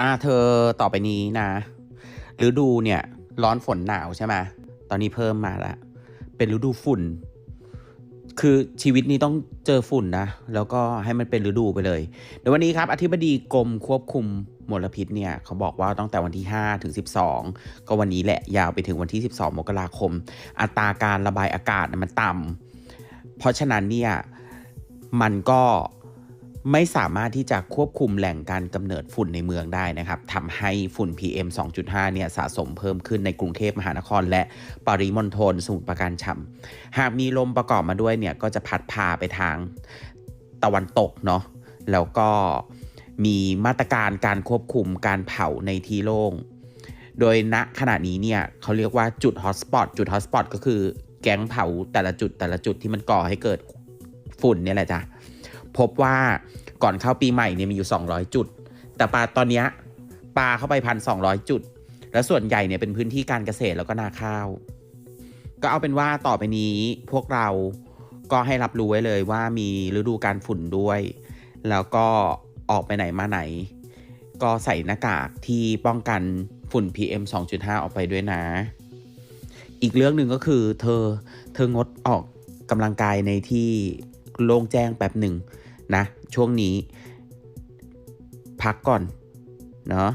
อ่าเธอต่อไปนี้นะฤดูเนี่ยร้อนฝนหนาวใช่ไหมตอนนี้เพิ่มมาแล้วเป็นฤดูฝุ่น คือชีวิตนี้ต้องเจอฝุ่นนะ แล้วก็ให้มันเป็นฤดูไปเลยเดี๋ยววันนี้ครับ อธิบดีกรมควบคุมมลพิษเนี่ยเขาบอกว่าตั้งแต่วันที่ 5 ถึง 12 ก็วันนี้แหละยาวไปถึงวันที่ 12 มกราคม อัตราการระบายอากาศมันต่ำเพราะฉะนั้นเนี่ยมันก็ ไม่สามารถที่จะควบคุมแหล่งการกำเนิดฝุ่นในเมืองได้นะครับทำให้ฝุ่น PM 2.5 เนี่ยสะสมเพิ่มขึ้นในกรุงเทพมหานคร และปริมณฑลสมุทรปราการช่ำหากมีลมประกอบมาด้วยเนี่ยก็จะพัดพาไปทางตะวันตกเนาะแล้วก็มีมาตรการการควบคุมการเผาในที่โล่ง โดยณขณะนี้เนี่ยเขาเรียกว่าจุดฮอตสปอตจุดฮอตสปอตก็คือแก๊งเผาแต่ละจุดแต่ละจุดที่มันก่อให้เกิดฝุ่นเนี่ยแหละจ้ะ พบว่าก่อนเข้าปีใหม่เนี่ยมีอยู่ 200 จุด แต่ปลาตอนนี้ปลาเข้าไปพันสองจุด แล้วส่วนใหญ่เนี่ยเป็นพื้นที่การเกษตรแล้วก็นาข้าว ก็เอาเป็นว่าต่อไปนี้พวกเราก็ให้รับรู้ไว้เลยว่ามีฤดูการฝุ่นด้วย แล้วก็ออกไปไหนมาไหน ก็ใส่หน้ากากที่ป้องกันฝุ่น PM 2.5 ออกไปด้วยนะ อีกเรื่องหนึ่งก็คือเธอเธองดออกกำลังกายในที่โล่งแจ้งแป๊บหนึ่ง นะ ช่วงนี้ พักก่อน เนาะ